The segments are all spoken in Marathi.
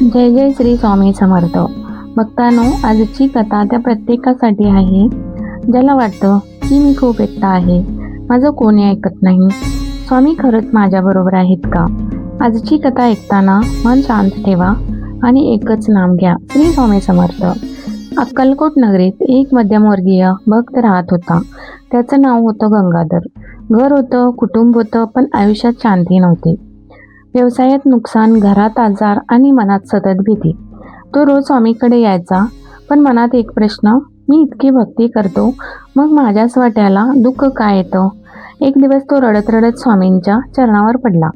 जय जय श्री स्वामी समर्थ. भक्तानो आजची कथा त्या प्रत्येकासाठी आहे. ज्याला वाटतं की मी खूप एकटा आहे. माझं कोणी ऐकत नाही. स्वामी खरंच माझ्याबरोबर आहेत का? आजची कथा ऐकताना मन शांत ठेवा आणि एकच नाम घ्या श्री स्वामी समर्थ. अक्कलकोट नगरीत एक मध्यमवर्गीय भक्त राहत होता. त्याचं नाव होतं गंगाधर. घर होतं कुटुंब होतं पण आयुष्यात शांती नव्हती. व्यवसायात नुकसान घरात आजार आणि मनात सतत भीती. तो रोज स्वामीकडे यायचा पण मनात एक प्रश्न मी इतकी भक्ती करतो मग माझ्या स्वाट्याला दुःख काय येतं? एक दिवस तो रडत रडत स्वामींच्या चरणावर पडला.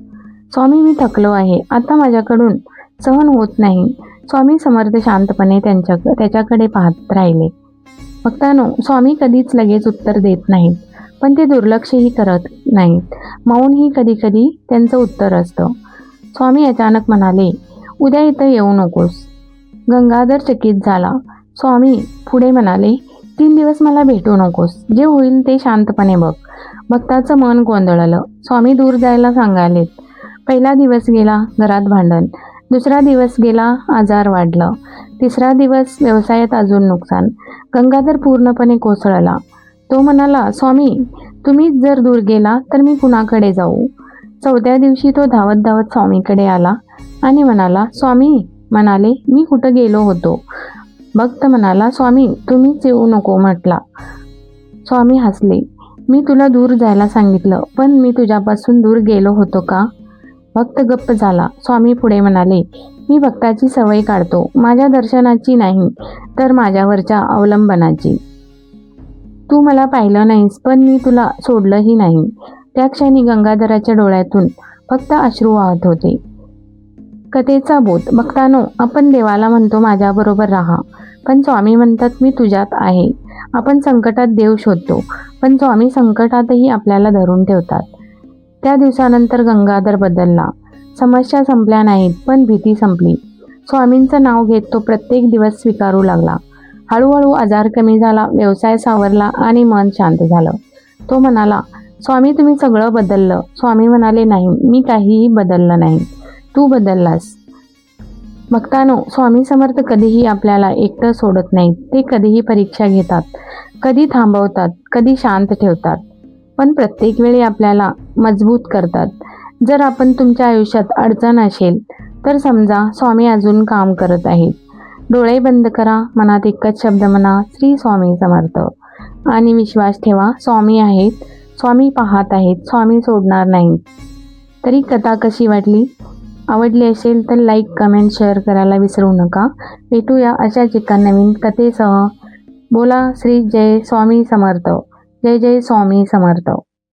स्वामी मी थकलो आहे. आता माझ्याकडून सहन होत नाही. स्वामी समर्थ शांतपणे त्यांच्या त्याच्याकडे पाहत राहिले. भक्तानो स्वामी कधीच लगेच उत्तर देत नाहीत पण ते दुर्लक्षही करत नाहीत. मौनही कधी कधी त्यांचं उत्तर असतं. स्वामी अचानक म्हणाले उद्या इथं येऊ नकोस. गंगाधर चकित झाला. स्वामी पुढे म्हणाले तीन दिवस मला भेटू नकोस. जे होईल ते शांतपणे बघ. भक्ताचं मन गोंधळलं. स्वामी दूर जायला सांगालेत पहिला दिवस गेला घरात भांडण. दुसरा दिवस गेला आजार वाढलं. तिसरा दिवस व्यवसायात अजून नुकसान. गंगाधर पूर्णपणे कोसळला. तो म्हणाला स्वामी तुम्हीच जर दूर गेला तर मी कुणाकडे जाऊ? चौथ्या दिवशी तो धावत धावत स्वामीकडे आला आणि म्हणाला स्वामी म्हणाले मी कुठं गेलो होतो? भक्त म्हणाला स्वामी तुम्हीच येऊ नको म्हटला. स्वामी हसले मी तुला दूर जायला सांगितलं पण मी तुझ्यापासून दूर गेलो होतो का? भक्त गप्प झाला. स्वामी पुढे म्हणाले मी भक्ताची सवय काढतो. माझ्या दर्शनाची नाही तर माझ्यावरच्या अवलंबनाची. तू मला पाहिलं नाहीस पण मी तुला सोडलंही नाही. त्या क्षणी गंगाधराच्या डोळ्यातून फक्त अश्रू वाहत होते. कथेचा बोध. भक्तानो आपण देवाला म्हणतो माझ्याबरोबर राहा. पण स्वामी म्हणतात मी तुझ्यात आहे. आपण संकटात देव शोधतो पण स्वामी संकटातही आपल्याला धरून ठेवतात. त्या दिवसानंतर गंगाधर बदलला. समस्या संपल्या नाहीत पण भीती संपली. स्वामींचं नाव घेत तो प्रत्येक दिवस स्वीकारू लागला. हळूहळू आजार कमी झाला व्यवसाय सावरला आणि मन शांत झालं. तो म्हणाला स्वामी तुम्ही सगळं बदललं. स्वामी म्हणाले नाही मी काहीही बदललं नाही. तू बदललास. भक्तानो स्वामी समर्थ कधीही आपल्याला एकटं सोडत नाहीत. ते कधीही परीक्षा घेतात. कधी थांबवतात कधी शांत ठेवतात. पण प्रत्येक वेळी आपल्याला मजबूत करतात. जर आपण तुमच्या आयुष्यात अडचण असेल तर समजा स्वामी अजून काम करत आहेत. डोळे बंद करा मनात एकच शब्द म्हणा श्री स्वामी समर्थ. आणि विश्वास ठेवा स्वामी आहेत स्वामी पाहत आहेत स्वामी सोडणार नाहीत. तरी कथा कशी वाटली? आवडली असेल तर लाईक कमेंट शेअर करायला विसरू नका. भेटूया अशाच एका नवीन कथेसह. बोला श्री जय स्वामी समर्थ. जय जय स्वामी समर्थ.